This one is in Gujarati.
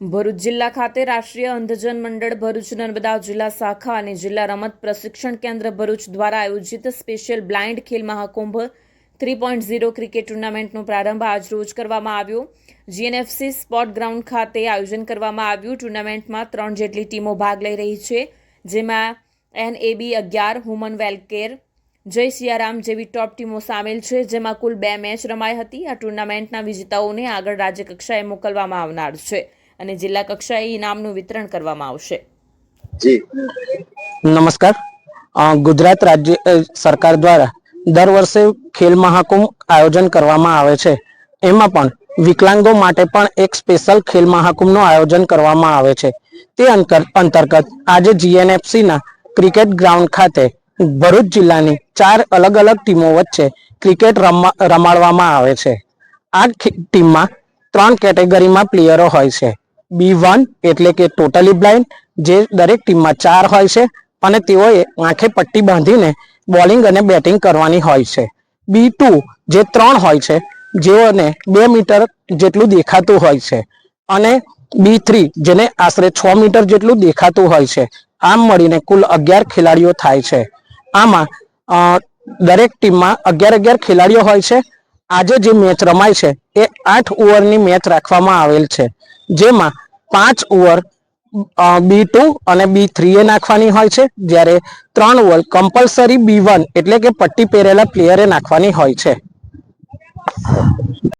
ભરૂચ જિલ્લા ખાતે રાષ્ટ્રીય અંધજન મંડળ ભરૂચ નર્મદા જિલ્લા શાખા અને જિલ્લા રમત પ્રશિક્ષણ કેન્દ્ર ભરૂચ દ્વારા આયોજિત special blind Khel Mahakumbh three point zero cricket ટુર્નામેન્ટનો પ્રારંભ આજરોજ કરવામાં આવ્યો. જીએનએફસી સ્પોર્ટ ગ્રાઉન્ડ ખાતે આયોજન કરવામાં આવ્યું. ટુર્નામેન્ટમાં ત્રણ જેટલી ટીમો ભાગ લઈ રહી છે, જેમાં એનએબી અગિયાર હ્યુમન વેલકેર જય સિયારામ જેવી ટોપ ટીમો સામેલ છે, જેમાં કુલ બે મેચ રમાઈ હતી. આ ટુર્નામેન્ટના વિજેતાઓને આગળ રાજ્ય કક્ષાએ મોકલવામાં આવનાર છે. અને જિલ્લા કક્ષાએ ઇનામનું વિતરણ કરવામાં આવશે. જી. નમસ્કાર. ગુજરાત રાજ્ય સરકાર દ્વારા દર વર્ષે ખેલ મહાકુંભ આયોજન કરવામાં આવે છે. એમાં પણ વિકલાંગો માટે પણ એક સ્પેશિયલ ખેલ મહાકુંભનું આયોજન કરવામાં આવે છે. તે અંતર- અંતર્ગત આજે જીએનએફસીના ક્રિકેટ ગ્રાઉન્ડ ખાતે ભરૂચ જિલ્લાની ચાર અલગ અલગ ટીમો વચ્ચે ક્રિકેટ રમવા- રમાડવામાં આવે છે. આ ટીમમાં ત્રણ કેટેગરીમાં પ્લેયરો હોય છે. બી વન એટલે કે ટોટલી બ્લાઇન્ડ જે દરેક ટીમમાં ચાર હોય છે અને તેઓએ આંખે પટ્ટી બાંધીને બોલિંગ અને બેટિંગ કરવાની હોય છે. બી ટુ જે ત્રણ હોય છે, જેઓને બે મીટર જેટલું દેખાતું હોય છે અને બી થ્રી જેને આશરે છ મીટર જેટલું દેખાતું હોય છે. આમ મળીને કુલ અગિયાર ખેલાડીઓ થાય છે. આમાં દરેક ટીમમાં અગિયાર અગિયાર ખેલાડીઓ હોય છે. આજે જે મેચ રમાય છે, એ આઠ ઓવરની મેચ રાખવામાં આવેલ છે. જેમાં પાંચ ઓવર બી ટુ અને બી થ્રી એ નાખવાની હોય છે, જ્યારે ત્રણ ઓવર કમ્પલસરી બી વન એટલે કે પટ્ટી પહેરેલા પ્લેયરે નાખવાની હોય છે.